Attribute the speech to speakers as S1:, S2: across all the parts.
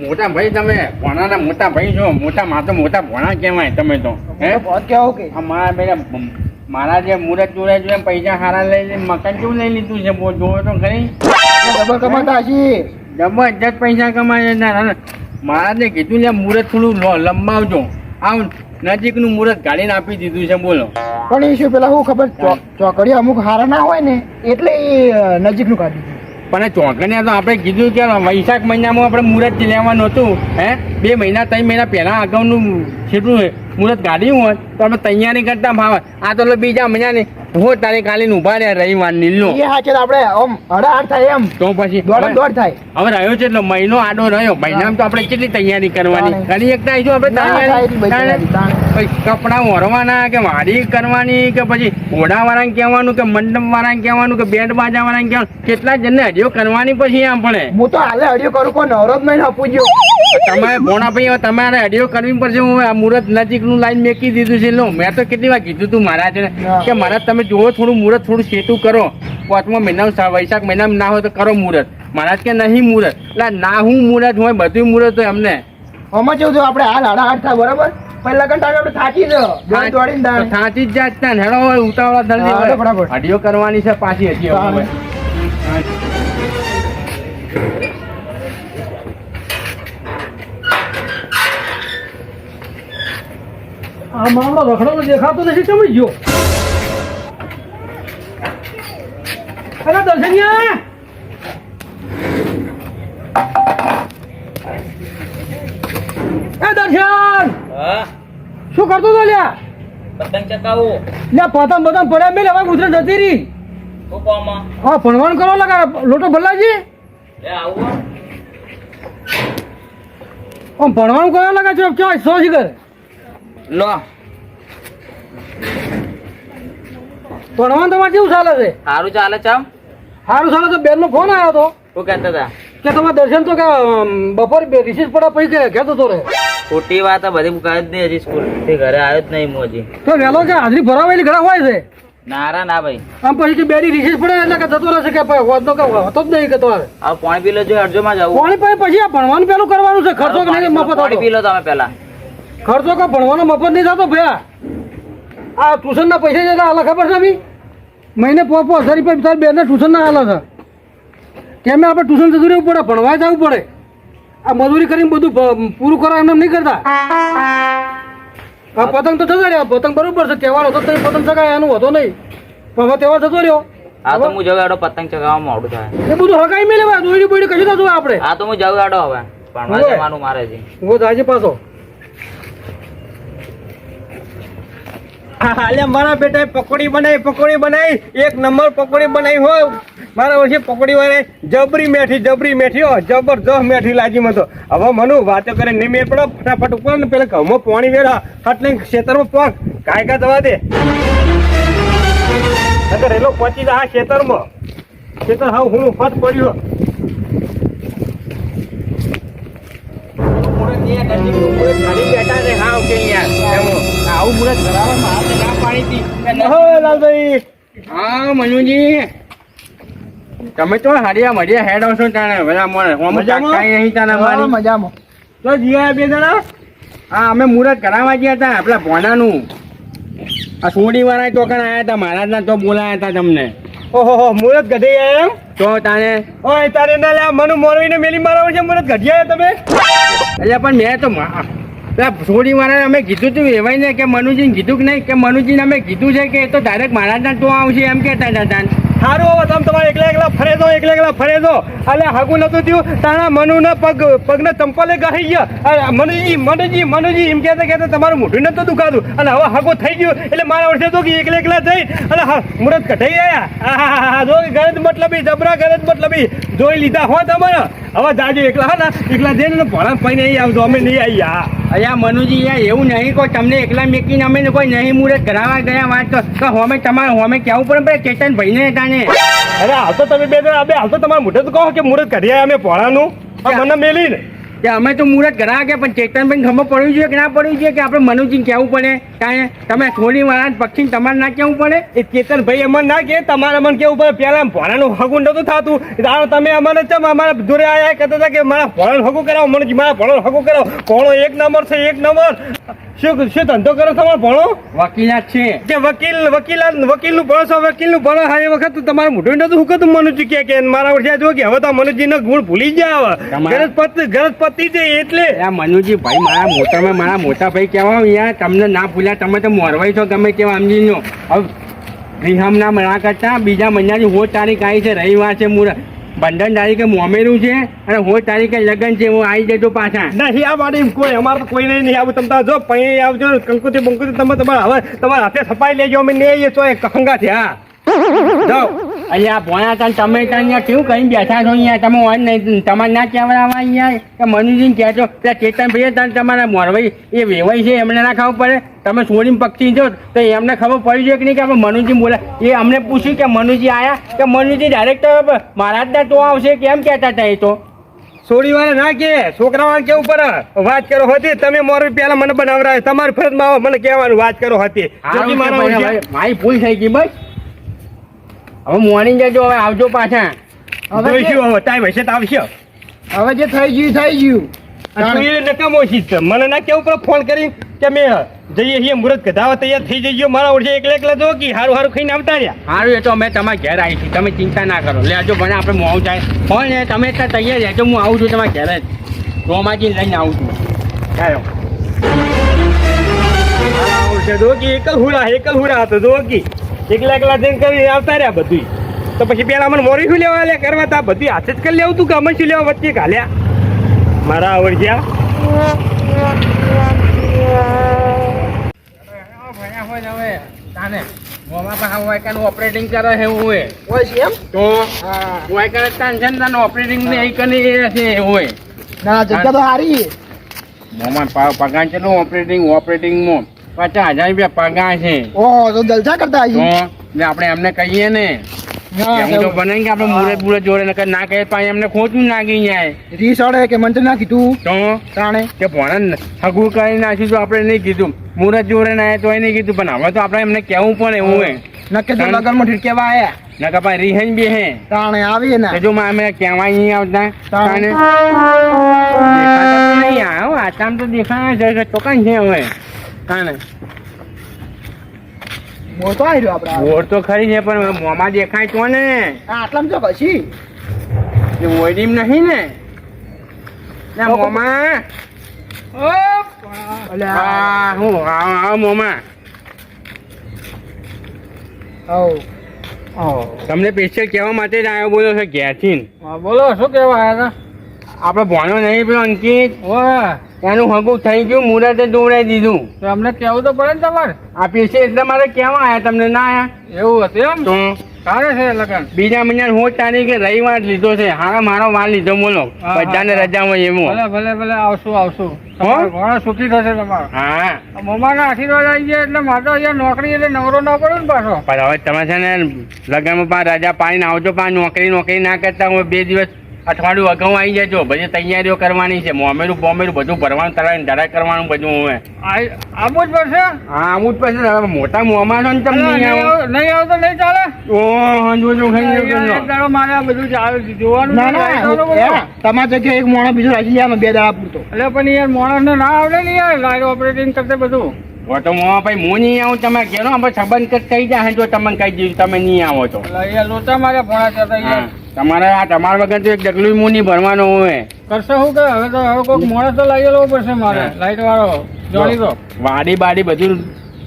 S1: મોટા ભાઈ તમે ભોણાના મોટા ભાઈ છો મોટા માં મોટા ભોણા કહેવાય તમે તો હે?
S2: કેવો
S1: કે? મારા બેટા મારા જે મુરત જોડે જો પૈસા હારા લઈ લઈ મકાન કેવું લઈ લીધું છે બહુ તો ખરી.
S2: ડબલ કમાતા હશી.
S1: જબરજસ્ત પૈસા કમાય ના મહારાજને કીધું લે મુરત થોડું લંબાવજો. આમ નજીકનું મુરત કાઢીને આપી દીધું છે બોલો.
S2: પણ એ શું પેલા હું ખબર ચોકડી અમુક હારા ના હોય ને એટલે નજીકનું કાઢી દીધું.
S1: પણ એ તો આપણે કીધું કે વૈશાખ મહિનામાં આપણે મુહૂર્ત લેવાનું હતું, હે? બે મહિના, ત્રણ મહિના પહેલાં અગાઉનું છેટલું મુહૂર્ત કાઢી હોય તો અમે તૈયારી કરતા ભાવ આ તો બીજા બીજા મહિનાની હો તારીખ કાલે ઊભા રહ્યા રવિવાર નીલનો.
S2: એ તો આપણે આમ હડાહડ થાય એમ.
S1: તો પછી
S2: દોડ દોડ થાય.
S1: હવે રહ્યો છે એટલે મહિનો આડો રહ્યો. મહિનામાં તો આપણે કેટલી તૈયારી કરવાની. ઘણી એકતા આવીશું આપણે
S2: ના
S1: તૈયારી કપડાં ઓરવાના કે વાડી કરવાની કે પછી ઘોડા વાળાને કહેવાનું કે મંડપ વાળાને કહેવાનું કે બેન્ડ બાજા વાળાને કહેવાનું? કેટલા જણને હડિયો કરવાની પછી આપણે
S2: હું તો હાલે હડિયો કરું કોઈ નવરો જ નહીં આપું
S1: તમારે ભોણા ભાઈ તમારે હડિયો કરવી પડશે હું આ મુહૂર્ત નજીકનું લાઈન મેકી દીધું છે. લો મેં તો કેટલી વાર કીધું તું મહારાજ
S2: ના.
S1: કે મહારાજ તમે જુઓ થોડું મુહૂર્ત થોડું સેટું કરો. પાંચમા મહિનામાં વૈશાખ મહિનામાં ના હોય તો કરો મુહૂર્ત. મહારાજ કે નહીં મુહૂર્ત? એટલે ના હું મુહૂર્ત હોય બધું મુહૂર્ત હોય અમને.
S2: આમાં કેવું થયું? આપણે હાલ હડાહડ થાય બરાબર? પહેલા લગન ટાઈમે આપણે થાકી જ.
S1: થાચી જ જાત ને હેડો હોય. ઉતાવળા
S2: હેડો
S1: હડીઓ કરવાની છે પાછી હજી
S3: આ મામલો રખડો દેખાતો નથી તમે જો અરે દર્શનિયા! એ દર્શન! શું કરતો તો લ્યા?
S4: પતંગ ચકાવું
S3: લ્યા પતંગ બતંગ પડ્યા મેં લેવા ગુજરાત જતી રહી. હા ભણવાનું કરો લગા લોટો ભરલાજી? ભણવાનું કરો લગા છો ક્યાં સો શીખર?
S4: લો.
S3: ભણવાનું તમારે કેવું ચાલે છે?
S4: સારું ચાલે છે આમ.
S3: સારું ચાલે તો બેનનો ફોન આવ્યો હતો
S4: શું કહેતા હતા?
S3: કે તમારે દર્શન તો કે બપોર બે રિસીસ પડ્યા પછી કહેતો તો રે.
S4: ખોટી વાત બધી મુકાય જ નહીં હજી સ્કૂલથી ઘરે આવ્યો જ નહીં હું હજી.
S3: તો વહેલો કે હાજરી ભરાવેલી ઘણા હોય છે?
S4: નારા ના ભાઈ.
S3: આમ પછી કે બેની રિસીસ પડે એટલે કે જતો રહેશે કે વધતો કે હતો જ નહીં કે તો
S4: આ પાણી પી લો જો અડજો માં જાવ
S3: પાણી પછી પછી આ ભણવાનું પેલું કરવાનું છે? ખર્ચો કે નહીં મફત
S4: પાણી પી લો તમે પેલા
S3: ખર્ચો કે ભણવાનો મફત નહીં થતો ભયા? આ ટ્યુશન ના પૈસા જતા હાલે ખબર છે બી મહિને પો પો હજાર રૂપિયા તારી બેને ટ્યુશન ના હાલે છે. કેમ આપણે ટ્યુશન જતું રહેવું પડે? ભણવા જવું પડે. આ મજૂરી કરીને બધું પૂરું કરવા એમ નહીં કરતા. આ પતંગ તો જતો રહ્યા. પતંગ બરોબર છે. તહેવાર હતો તો પતંગ ચગાય એનું હતો નહીં. પણ હવે તહેવાર જતો રહ્યો.
S4: આ તો હું જગાડો પતંગ ચગાવવા મોડું થાય.
S3: એ બધું હગાઈ મેં લેવા દોડી બોડી કશું થતું આપણે.
S4: આ તો હું જગાડો હવે. ભણવા. જવાનું મારે છે.
S3: હું દાજી પાછો.
S5: હાલે મારા બેટાએ પકોડી બનાવી પકોડી બનાવી. એક નંબર પકોડી બનાવી હો મારા વર્ષે પકોડી વાળે? જબરી મેઠી જબરી મેઠી, હો, જબરજસ્ત મેઠી લાગી મતો. હવે મનુ વાતો કરે નહીં પડો, ફટાફટ ઉપર ને, પેલા ઘઉંમાં પાણી વેરા એટલે ખેતરમાં પાક. કાય કા દવા દે. નકર એલો પચી જા ખેતરમાં. ખેતર હાવ હું ફટ પડ્યો
S1: બેઠા છે હા કે યાર એમ. આવું મુહૂર્ત કરાવવા મારે ના પાડી હતી કે ન-
S5: હો લાલભાઈ
S1: હા મનુજી તમે તો હરિયા મરિયા હેડ આવશો તાણે. બધા
S5: મજામાં?
S1: કાંઈ નહીં મારી
S2: મજામાં.
S5: તો જીયા બે જણા?
S1: હા અમે મુહૂર્ત કરાવવા ગયા હતા આપણા ભોનાનું આ સોડી વાળા તો કણ આયા હતા મહારાજના તો બોલાયા હતા તમને.
S5: ઓહો મુરત ગઢે આયા એમ?
S1: તો તારે
S5: ઓય તારે ના લે મનુ મોરવીને મેલી મારવા છે મુરત ગઢિયા તમે?
S1: એટલે પણ મેં તો પેલા સોડી વાળાને અમે કીધું તું એવાય ને કે મનુજીને કીધું કે નહીં કે મનુજીને અમે કીધું છે કે એ તો ડાયરેક્ટ મહારાજના તો આવશે એમ કહેતા હતા.
S5: સારું હવે તમે તમારે એકલા એકલા ફરે દો એકલા એકલા એટલે હાગું નતું થયું. તાણા મનુના પગ પગને ચંપલે ગહી ગયા. મનુજી મનુજી મનુજી એમ કહેતા કહેતા તમારું મોઢું નતું દુખાતું. અને હવે હાગો થઈ ગયું. એટલે મારા વર્ષે તો કે એકલા એકલા થઈ. અને હા મુરત કઢાઈ આહાહાહા, જો ગરજ મતલબી જબરા ગરજ મતલબી. જોઈ લીધા હો તમારે. હવે જાજો એકલા હા ને એકલા જઈને ને ભણા પૈ નહીં આવજો અમે નહીં આવી હા.
S1: અહીંયા મનુજી યાર એવું નહીં કોઈ તમને એકલા મેકીને અમે કોઈ નહીં મુહૂર્ત કરાવવા ગયા વાત તો. હોમે તમારે હોમે કહેવું પડે ભાઈ ચેતન ભાઈને તાને.
S5: અરે હાલ તો તમે બે જણા બે હાલ તો તમારા મોઢે તો કહો કે મુરત કાઢી અમે ભણાનું મને મને મેલીને.
S1: કે અમે તો મુહૂર્ત ઘણા કે પણ ચેતનભાઈ ખબર પડવી જોઈએ કે ના પડવી જોઈએ કે આપણે મનુજીને કહેવું પડે? કારણ તમે થોડી વાળા પક્ષી તમારે ના કહેવું પડે?
S5: એ ચેતનભાઈ અમને ના કે તમારે અમને કેવું પડે. પહેલાં ભોળાનું હગું નતું થતું. તમે અમારે ચમ અમારા જોડે આયા કહેતા હતા કે મારા ભોણાનું હગું કરાવો મને મારા ભોણાનું હગું કરાવો. ભોણો એક નંબર છે, એક નંબર. શું શું ધંધો કરો તમે ભણો?
S1: વકીલાત છે.
S5: કે વકીલ વકીલ વકીલનું ભણો છો વકીલનું ભણો હા એ વખત તો તમારું મોઢું નતું શું કતું મનુજી કે કે મારા વર્ષે જો કે હવે તો મનુજીનો ગુણ ભૂલી જાય હવે.
S1: તમારા-
S5: ગરજપતિ ગરજપતિ છે એટલે.
S1: આ મનુજી ભાઈ મારા મોટામાં મારા મોટા ભાઈ કહેવા અહીંયા તમને ના ભૂલ્યા તમે તો મોરવાઈ છો ગમે તેવા સમજી લો હવે રિહામના મના કરતા બીજા મહિનાની હોળ તારીખ આવી છે રવિવાર છે મુહૂર્ત બંધન તારીખે મોમેરું છે અને હું તારીખે લગ્ન છે, હું આવી જજો પાછા.
S5: નહીં, આ વાડી કોઈ, અમારે કોઈ નહીં આવું. તમે જો પૈ આવજો કંકુતી બંકુતી તમે તમારે હવે તમારા હાથે સફાઈ લેજો, અમે નહીં આવીએ તો એ કહંગા છે હા.
S1: અહીંયા ભોણા તાન તમે અહીંયા કેવું કहीं બેઠા છો અહીંયા? તમે હોય નહીં તમારે ના કહેવાય અહીંયા? કે મનુજીને કહેજો પેલા ચેતન ભાઈ તાન તમારા મોરવાઈ એ વેવાઈ છે એમને ના ખબર પડે. તમે છોડીને પક્ષી જો તો એમને ખબર પડી જોઈએ કે નહીં કે આપણે મનુજી બોલે? એ અમને પૂછ્યું કે મનુજી આયા? કે મનુજી ડાયરેક્ટ મહારાજના તો આવશે કેમ કહેતા હતા એ તો?
S5: સોડી વાળા ના કે છોકરા વાળા કેવું પડે? વાત કરો હતી તમે મોરબી પેલા મને બનાવરા તમારી ફરજમાં આવો મને કહેવાનું વાત કરો હતી. મારા
S1: મારી ભૂલ થઈ ગઈ બસ. હવે મોર્નિંગ જજો હવે આવજો પાછા.
S2: હવે જે-
S5: હવે ટાઈમ હશે તો આવશે.
S2: હવે જે થઈ ગયું થઈ ગયું.
S5: એ નકામો મને ના કેવું પડે ફોન કરી કે મેં જઈએ છીએ મુહૂર્ત કઢાવા તૈયાર થઈ જઈએ મારા ઓળખે એકલા એકલા જો કે હારું હારું ખાઈને આવતા રહ્યા.
S1: સારું એ તો અમે તમારા ઘેર આવીશું. તમે ચિંતા ના કરો. લેજો મને આપણે મોડું જાય હોય ને તમે ત્યાં તૈયાર રહેજો. હું આવું છું તમારા ઘેર જ. રોમાજી લઈને આવું છું. ચાલો.
S5: એકલ હુડા એકલ હુડા હતો. જો કે. એકલા એકલા જઈને કરી આવતા રહ્યા બધું. તો પછી પેલા મને મોરી શું લેવા લે કરવા તા બધી હાથે જ કરી લેવું તું કે અમે શું લેવા વચ્ચે ઘાલ્યા? મારા આવડ્યા
S1: ઓપરેટિંગ કરે છે હોય
S2: હોય છે એમ
S1: તો હોય કરે ટેન્શન તને ઓપરેટિંગ ને એ કરી છે હોય.
S2: ના જગ્યા તો સારી
S1: મોમાં પગાર ઓપરેટિંગ ઓપરેટિંગમાં પચાસ હજાર રૂપિયા પગાર છે.
S2: ઓહો તો જલસા કરતા
S1: આવી આપણે એમને કહીએ ને કે તો બને કે આપણે મુરત બુરત જોડે નકર ના કહે પાછી એમને ખોટું નાખી જાય
S2: રીસ કે મંત્ર ના કીધું?
S1: તો
S2: તાણે?
S1: કે ભણન હગું કરી નાખ્યું આપણે નહીં કીધું. મુરત જોડે ના તો નહીં કીધું. પણ હવે તો આપણે એમને કહેવું પણ એવું હે.
S2: નક્કી તો
S1: તાણે.
S2: લગનમાં ઠીકેવા આયા?
S1: નકર પાછી રિહાઈ બી હે.
S2: તાણે આવીએ ને?
S1: જો માં અમે કહેવાય નહીં આવતા
S2: તાણે.
S1: નહીં આ હો, તો દેખાય છે ચોકન છે હવે? તાણે
S2: મોર તો આવી રહ્યો આપડે
S1: ઓર તો ખરી છે પણ મોંમાં દેખાય તો ને.
S2: આટલામાં તો પછી?
S1: એ નહીં ને. ના મોમાં.
S2: અલ્યા
S1: હા હું હા હા મોમાં. તમને સ્પેશિયલ કહેવા માટે જ આવ્યો બોલો છે ઘેરથી
S3: બોલો શું કહેવા આવ્યા
S1: આપણે ભણ્યો નહીં પેલો અંકિત એનું હગું થઈ ગયું મુરતે દોડાઈ દીધું.
S3: તો અમને કેવું તો પડે ને તમારે?
S1: આ સ્પેશિયલ એટલે મારે કેવા આયા તમને ના આયા?
S3: એવું હતું એમ?
S1: તો?
S3: સારે છે લગન.
S1: બીજા મહિના હું તારીખે રવિવાર લીધો છે. હારા મારો વાર લીધો બોલો.
S3: હા, હા,
S1: બધાને
S3: હા.
S1: રજા હોય એવું.
S3: ભલે ભલે ભલે આવશું આવશું. ઘણો સુખી થશે તમારો.
S1: હા.
S3: મમ્માના આશીર્વાદ આવી ગયા એટલે મારે અહીંયા નોકરી એટલે નવરો ના પડે ને પાછો.
S1: પણ હવે તમે છે ને લગ્નમાં પા રજા પાડીને આવજો પા નોકરી નોકરી ના કરતા હોય બે દિવસ અઠવાડિયું અગાઉ આવી જજો બધી તૈયારીઓ કરવાની છે. મોમેરું બોમેરું બધું ભરવાનું તળાવી ધડા કરવાનું બધું
S3: હવે. આવું જ પડશે?
S1: હા આવું જ પડશે. મોટા મોમાં છો ને તમે નહીં આવો.
S3: નહીં ચાલે?
S1: જોજો ખાઈ
S3: મારે આ બધું જોવાનું
S2: તમારી જગ્યાએ એક મોણો બીજું રાખી લેવાનો બે દાડા પૂરતો.
S3: એટલે પણ યાર માણસને ના આવડે ને યાર લાઈટ ઓપરેટિંગ કરતે બધું.
S1: તો મોમાં ભાઈ હું નહીં આવું તમે ઘેરો આપણે સંબંધ કઈ જાય જો તમને કઈ દીધું તમે નહીં આવો તો.
S3: લોચા મારે ભણા છે તો
S1: હા.
S3: યાર
S1: તમારે આ તમારા વગર તો એક ડગલું મું નહીં ભરવાનું હોય.
S3: કરશે શું કે? હવે તો હવે કોઈક મોડસ તો લાવી લેવો પડશે મારે લાઈટ વાળો જોડી દો.
S1: વાડી બાડી બધું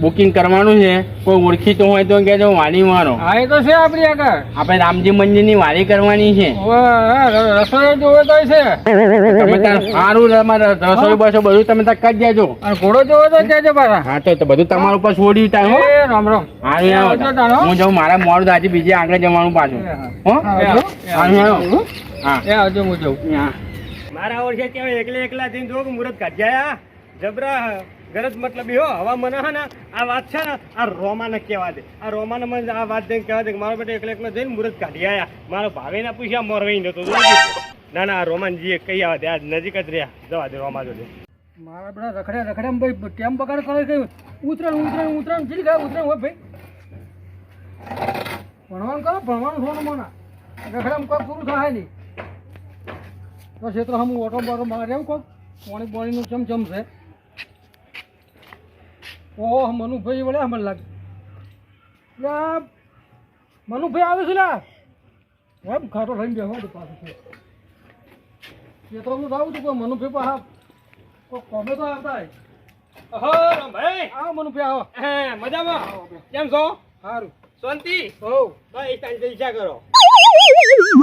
S1: બુકિંગ કરવાનું છે કોઈ ઓળખીતો હોય તો કહેજો વાડી વાળો
S3: હા એ તો છે આપણી આગળ.
S1: આપણે રામજી મંદિરની વાડી કરવાની છે.
S3: હા, રસોઈ જોવે તો છે.
S1: તમે તાર સારું તમારે રસોઈ બસો બધું તમે તાર કરી દેજો.
S3: અને ઘોડો જોવે તો કહેજો પાછા.
S1: હા તો તો બધું તમારા ઉપર છોડી ટાઈમ હો.
S3: રામ રામ.
S1: આવો. હું. જાઉં મારા મોડું આજે બીજે આગળ જવાનું પાછું. હો.
S2: હા,
S3: એ. આવો.
S1: હા.
S3: આવજો હું જાઉં.
S1: હા.
S5: મારા ઓળખે કેવાય એકલા એકલા જઈને જો કે મુહૂર્ત કાઢ્યા જબરા ગરજ મતલબ હો, હવા મને હે ને આ વાત છે ને, આ રોમાને કહેવા દે. આ રોમાને મને આ વાત જઈને કહેવા દે કે મારો બેટા એકલા એકલો જઈને મુહૂર્ત કાઢી આવ્યા મારો ભાવે ના પૂછ્યા મોરવાઈ નતો ના ના રોમાનજીએ કઈ આવે આ નજીક જ રહ્યા. જવા દે રોમા જોડે
S3: મારા બધા રખડ્યા રખડ્યા ભાઈ ટેમ બગાડ કરે કઈ? ઉતરાણ ઉતરાણ, ઉતરણ ચીલી ગયા, ઉતરાણ હોય ભાઈ. ભણવાનું કરો, ભણવાનું થોડું મોના. રખડામાં કોઈ પૂરું થાય નહીં. તો ક્ષેત્ર હમ ઓટો બોટો મારે એવું કોક? પાણી પાણીનું ચમચમ છે ઓહ મનુભાઈ વળ્યા મને લાગે. લા મનુભાઈ આવે છે લા. એમ ખાટો થઈને બેહો તો પાછું છે. ક્ષેત્રનું જાવું હતું કોઈ મનુભાઈ પાસે કોઈ કોમે તો આવતા હોય.
S5: હો ભાઈ
S3: આવો મનુભાઈ આવો.
S5: મજામાં? કેમ છો?
S3: સારું
S5: શાંતિ?
S3: હોવ
S5: બસ તારી જલસા કરો.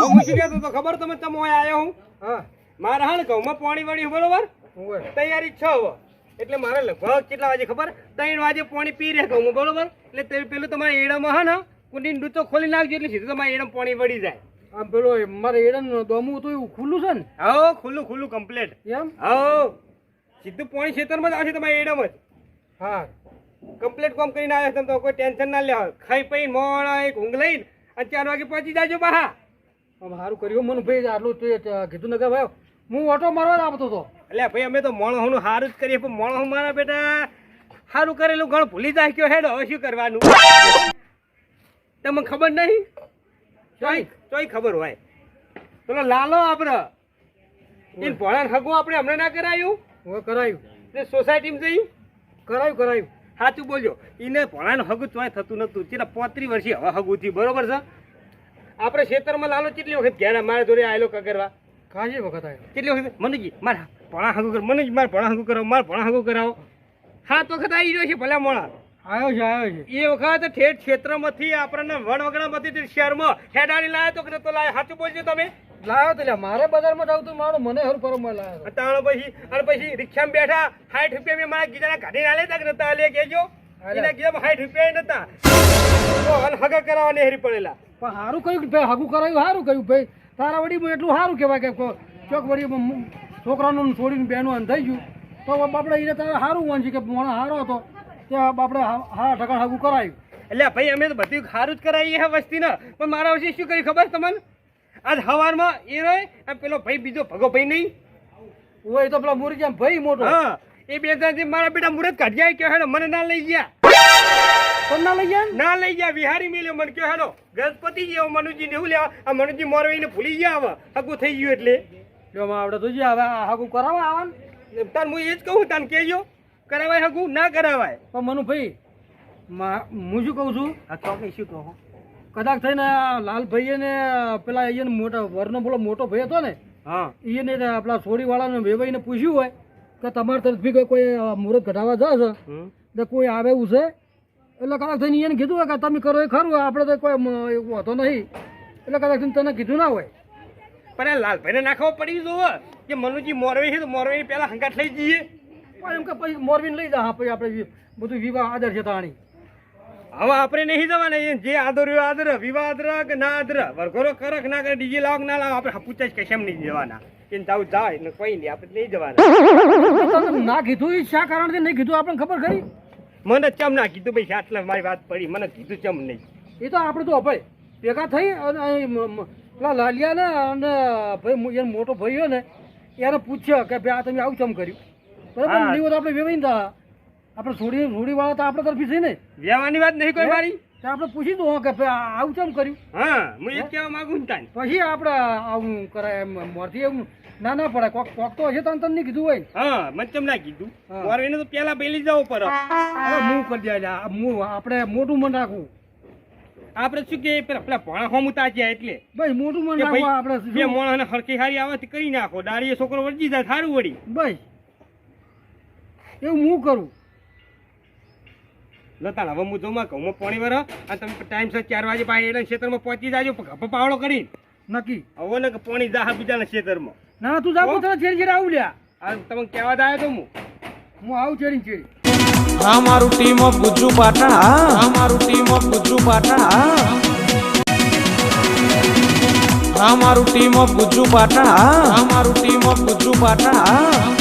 S5: હું શું કહેતો તો ખબર તમે તમે અહીં આવ્યો હું?
S3: હા.
S5: મારા હા ને ઘઉંમાં પાણી વળ્યું બરોબર? તૈયારી છ હવે. એટલે મારે લગભગ કેટલા વાગે ખબર? ત્રણ વાગે પાણી પી રહ્યા હું બરોબર? એટલે પેલું તમારે એડામાં હા ને કુંડી ડૂચો ખોલી નાખજો એટલે સીધું તમારે એડમ પાણી વળી જાય.
S3: આમ પેલો મારે એડમ દોમું તો એવું ખુલ્લું છે ને?
S5: હો ખુલ્લું ખુલ્લું કમ્પ્લેટ
S3: એમ?
S5: હો સીધું પાણી ખેતરમાં જ આવશે તમારે એડામાં જ.
S3: હા.
S5: કમ્પ્લેટ કોમ કરીને આવ્યા તમે તો કોઈ ટેન્શન ના લેવા ખાઈ પી મોડા એક ઊંઘ લઈને અને ચાર વાગે પહોંચી જાજો બહાર.
S3: સારું કર્યું મનુભાઈ આટલું તે તે કીધું નગર ભાઈ હું ઓટો મારવા જ આપતો હતો.
S5: એટલે ભાઈ અમે તો મોણસનું સારું જ કરીએ પણ મોણસ મારા બેટા સારું કરેલું ઘણું ભૂલી જાય કયો હેડો હવે શું કરવાનું? તમને ખબર નહીં? ચોઈ ચોય ખબર હોય. પેલો લાલો આપણે એને ભણાને હગું આપણે હમણાં ના કરાયું?
S3: હવે કરાયું.
S5: એટલે સોસાયટીમાં જઈ?
S3: કરાયું કરાયું.
S5: સાચું બોલજો. એને ભણાને હગું ચોય થતું નતું. ચેલા પોત્રી વર્ષે હવે હગું થયું બરોબર છે? આપણે ખેતરમાં લાલો કેટલી વખત ઘેરા મારા જોડે આવેલો કગરવા?
S3: કાજી વખત આવ્યો
S5: કેટલી વખત? મનુજી મારા ભણા હગું કર જ મારે ભણા હગું કરાવો મારે ભણા હગું કરાવો. સાત વખત આવી રહ્યો છે ભલા મોણા
S3: આવ્યો છે આવ્યો છે.
S5: એ વખત ઠેઠ ક્ષેત્રમાંથી આપણને વડવગડામાંથી શહેરમાં હેડાની લાયો તો કે તો લાયો? સાચું બોલજો તમે?
S3: લાવ્યો તો મારે બજારમાં જાવ તો મારો મને હર પરમમાં લાવ્યો
S5: તાણો પછી અને પછી રિક્ષામાં બેઠા સાઠ રૂપિયા મેં મારા ગીજાના કાઢીને ના લેતા કે નતા? લે કેજો એના ગીજામાં સાઠ રૂપિયા નતા. હાલ હગા કરાવવા નેહરી પડેલા.
S3: પણ સારું કહ્યું કે ભાઈ હાગું કરાયું સારું કહ્યું ભાઈ તારા વડી એટલું સારું કહેવાય કે ચોક વડી છોકરાનું છોડીને બેનું અંધાઈ ગયું. તો બાપડે એને તારે સારું વાંચી કે મોણા સારો હતો. ત્યાં બાપડે હારા ઠકાણ હાગું કરાયું.
S5: એટલે ભાઈ અમે તો બધું સારું જ કરાવીએ હા વસ્તીને. પણ મારા વિશે શું કર્યું ખબર છે તમને? આજ સવારમાં એ અને પેલો ભાઈ બીજો ભગો ભાઈ નહીં?
S3: હોય તો પેલા મુરી જેમ ભાઈ મોટો.
S5: હા એ બે ત્રણ મારા બેટા મુરત કાઢી આવી કે હેડો મને ના લઈ ગયા.
S3: પણ ના લઈ ગયા ના
S5: લઈ ગયા વિહારી મેલ્યો મને કયો હેડો ગણપતિ જેવો મનુજી ને એવું લેવા આ મનુજી મોરવીને ભૂલી ગયા હવે હગું થઈ ગયું એટલે.
S3: જો માં આપણે તો જે હવે આ હાગું કરાવવા આવવાનું.
S5: તાર હું એ જ કહું તાન કહેજો કરાવાય હગું ના કરાવાય.
S3: પણ મનુ ભાઈ મા- હું શું કહું છું?
S5: આ ચોકઈ શું કહો?
S3: કદાચ થઈને લાલભાઈએ ને પેલા અહીંયા મોટા વરનો પેલો મોટો ભાઈ હતો ને
S5: હા.
S3: એને આપણા સોડીવાળાને વેવાઈને પૂછ્યું હોય કે તમારા તરફથી કોઈ મુહૂર્ત ઘટાડવા
S5: જશે
S3: તો કોઈ આવે એવું છે? એટલે કદાચ થઈને એને કીધું હોય કે તમે કરો એ ખરું આપણે તો કોઈ હોતો નહીં. એટલે કદાચ થઈને તને કીધું ના હોય.
S5: પણ આ લાલભાઈને નાખવો પડી જોવો કે મનુજી મોરવી છે તો મોરવી પેલા હંગાટ લઈ જઈએ.
S3: પણ એમ કે પછી મોરબીને લઈ જા પછી આપણે બધું વિવાહ આદર છે તાણી.
S5: હવે આપણે નહીં જવાના જે આદર આદર વિવાહ આદર કે ના આદર. વરઘોરો કરક ના કરે ડીજે લાવક ના લાવ આપણે પૂછા જ કેમ નહીં જવાના. એને જાવ જાય ને કોઈ નહીં આપણે નહીં જવાના.
S3: ના કીધું એ શા કારણથી નહીં કીધું આપણને ખબર ખરી?
S5: મને ચમ ના કીધું ભાઈ આટલા મારી વાત પડી મને કીધું ચમ નહીં.
S3: એ તો આપણે તો ભાઈ ભેગા થઈ અને પેલા લાલિયા ને અને ભાઈ એનો મોટો ભાઈ હોય ને એને પૂછ્યો કે ભાઈ આ તમે આવું ચમ કર્યું? બરાબર નહીં હોય તો આપણે વેવાઈને તા આપણે છોડી છોડી વાળા તો આપણે તરફી છે ને.
S5: વ્યવહારની વાત નહીં કોઈ મારી?
S3: તો આપણે પૂછી દો કે ભાઈ આવું ચમ કર્યું?
S5: હા હું એ કહેવા માંગુ ને તાન.
S3: પછી આપણે આવું કરાય એમ મોરથી એવું ના ના પડે કોક કોક તો હશે તને તને કીધું હોય.
S5: હા મને ચમ ના કીધું.
S3: મારે
S5: એને તો પેલા પેલી જવું પડે.
S3: હું કરી દે એટલે આપણે મોટું મન રાખવું.
S5: આપણે શું કે પેલા પેલા ભણા હોમ ઉતાર્યા એટલે.
S3: ભાઈ મોટું મન આપણે
S5: બે
S3: શું?
S5: મોણા હરખી હારી આવે કરી નાખો. દાડીએ છોકરો વળગી જાય સારું વળી.
S3: ભાઈ એવું હું કરું?
S5: લતા હવે હું જોમાં ઘઉંમાં પાણી વર અને તમે ટાઈમસર ચાર વાગે પાસે એટલે ક્ષેત્રમાં પહોંચી જાજો ગપ પાવડો કરી
S3: નક્કી.
S5: હવે ને પાણી જાહ બીજાના ક્ષેત્રમાં
S3: ના તું જા હું? તને ચેડી ચેડી આવું લ્યા.
S5: આ તમે કહેવા આવ્યો તો હું.
S3: હું આવું છેડી. ચેડી
S6: હા, મારું ટીમ ઓફ ગુજ્જુ પાટણ, હા. મારું ટીમ ઓફ ગુજ્જુ પાટણ, હા. હા, મારું ટીમ ઓફ ગુજ્જુ પાટણ, હા. મારું ટીમ ઓફ ગુજ્જુ પાટણ